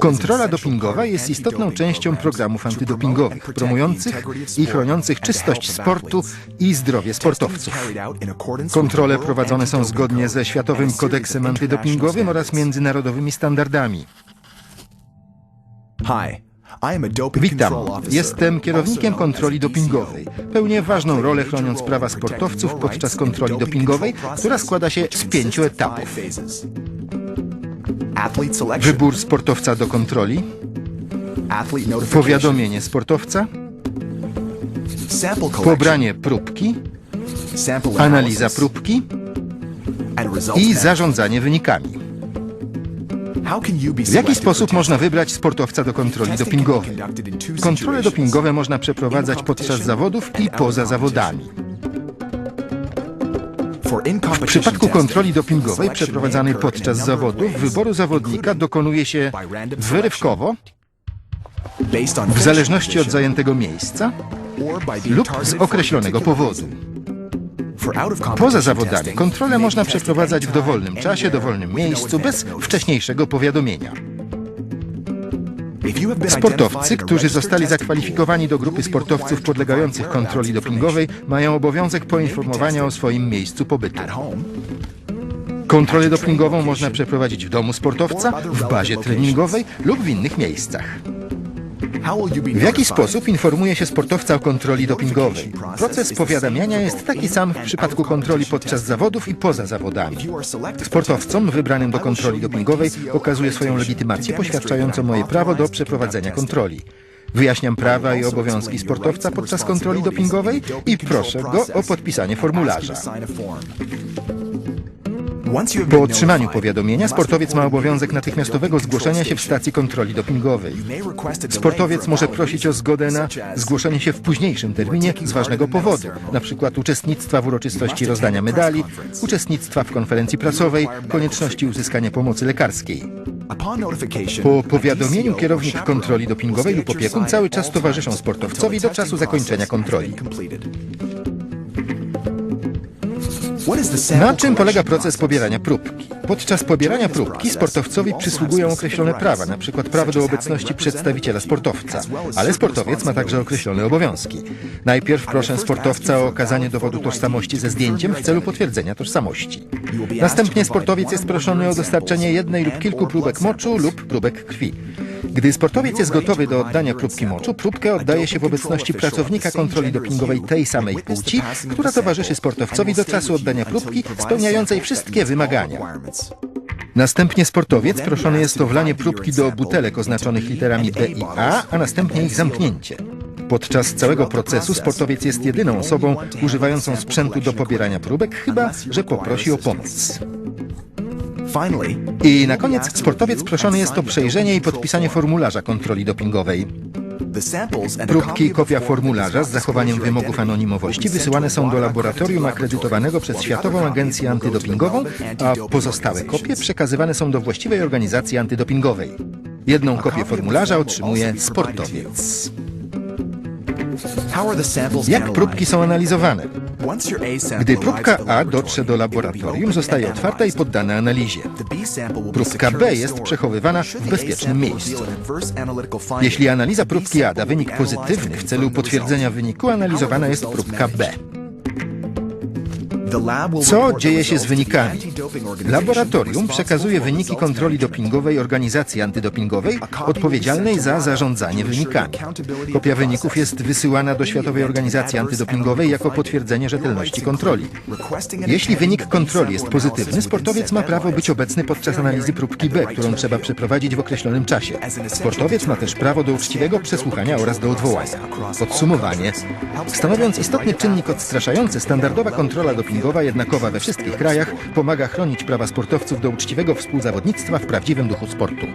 Kontrola dopingowa jest istotną częścią programów antydopingowych, promujących i chroniących czystość sportu i zdrowie sportowców. Kontrole prowadzone są zgodnie ze Światowym Kodeksem Antydopingowym oraz międzynarodowymi standardami. Witam, jestem kierownikiem kontroli dopingowej. Pełnię ważną rolę chroniąc prawa sportowców podczas kontroli dopingowej, która składa się z pięciu etapów. Wybór sportowca do kontroli, powiadomienie sportowca, pobranie próbki, analiza próbki. I zarządzanie wynikami. W jaki sposób można wybrać sportowca do kontroli dopingowej? Kontrole dopingowe można przeprowadzać podczas zawodów i poza zawodami. W przypadku kontroli dopingowej przeprowadzanej podczas zawodów wyboru zawodnika dokonuje się wyrywkowo, w zależności od zajętego miejsca lub z określonego powodu. Poza zawodami kontrolę można przeprowadzać w dowolnym czasie, dowolnym miejscu, bez wcześniejszego powiadomienia. Sportowcy, którzy zostali zakwalifikowani do grupy sportowców podlegających kontroli dopingowej, mają obowiązek poinformowania o swoim miejscu pobytu. Kontrolę dopingową można przeprowadzić w domu sportowca, w bazie treningowej lub w innych miejscach. W jaki sposób informuje się sportowca o kontroli dopingowej? Proces powiadamiania jest taki sam w przypadku kontroli podczas zawodów i poza zawodami. Sportowcom wybranym do kontroli dopingowej okazuję swoją legitymację poświadczającą moje prawo do przeprowadzenia kontroli. Wyjaśniam prawa i obowiązki sportowca podczas kontroli dopingowej i proszę go o podpisanie formularza. Po otrzymaniu powiadomienia sportowiec ma obowiązek natychmiastowego zgłoszenia się w stacji kontroli dopingowej. Sportowiec może prosić o zgodę na zgłoszenie się w późniejszym terminie z ważnego powodu, np. uczestnictwa w uroczystości rozdania medali, uczestnictwa w konferencji prasowej, konieczności uzyskania pomocy lekarskiej. Po powiadomieniu kierownik kontroli dopingowej lub opiekun cały czas towarzyszą sportowcowi do czasu zakończenia kontroli. Na czym polega proces pobierania próbki? Podczas pobierania próbki sportowcowi przysługują określone prawa, np. prawo do obecności przedstawiciela sportowca, ale sportowiec ma także określone obowiązki. Najpierw proszę sportowca o okazanie dowodu tożsamości ze zdjęciem w celu potwierdzenia tożsamości. Następnie sportowiec jest proszony o dostarczenie jednej lub kilku próbek moczu lub próbek krwi. Gdy sportowiec jest gotowy do oddania próbki moczu, próbkę oddaje się w obecności pracownika kontroli dopingowej tej samej płci, która towarzyszy sportowcowi do czasu oddania próbki spełniającej wszystkie wymagania. Następnie sportowiec proszony jest o wlanie próbki do butelek oznaczonych literami D i A, a następnie ich zamknięcie. Podczas całego procesu sportowiec jest jedyną osobą używającą sprzętu do pobierania próbek, chyba że poprosi o pomoc. I na koniec sportowiec proszony jest o przejrzenie i podpisanie formularza kontroli dopingowej. Próbki i kopia formularza z zachowaniem wymogów anonimowości wysyłane są do laboratorium akredytowanego przez Światową Agencję Antydopingową, a pozostałe kopie przekazywane są do właściwej organizacji antydopingowej. Jedną kopię formularza otrzymuje sportowiec. Jak próbki są analizowane? Gdy próbka A dotrze do laboratorium, zostaje otwarta i poddana analizie. Próbka B jest przechowywana w bezpiecznym miejscu. Jeśli analiza próbki A da wynik pozytywny, w celu potwierdzenia wyniku analizowana jest próbka B. Co dzieje się z wynikami? Laboratorium przekazuje wyniki kontroli dopingowej organizacji antydopingowej odpowiedzialnej za zarządzanie wynikami. Kopia wyników jest wysyłana do Światowej Organizacji Antydopingowej jako potwierdzenie rzetelności kontroli. Jeśli wynik kontroli jest pozytywny, sportowiec ma prawo być obecny podczas analizy próbki B, którą trzeba przeprowadzić w określonym czasie. Sportowiec ma też prawo do uczciwego przesłuchania oraz do odwołania. Podsumowanie. Stanowiąc istotny czynnik odstraszający, standardowa kontrola jednakowa we wszystkich krajach pomaga chronić prawa sportowców do uczciwego współzawodnictwa w prawdziwym duchu sportu.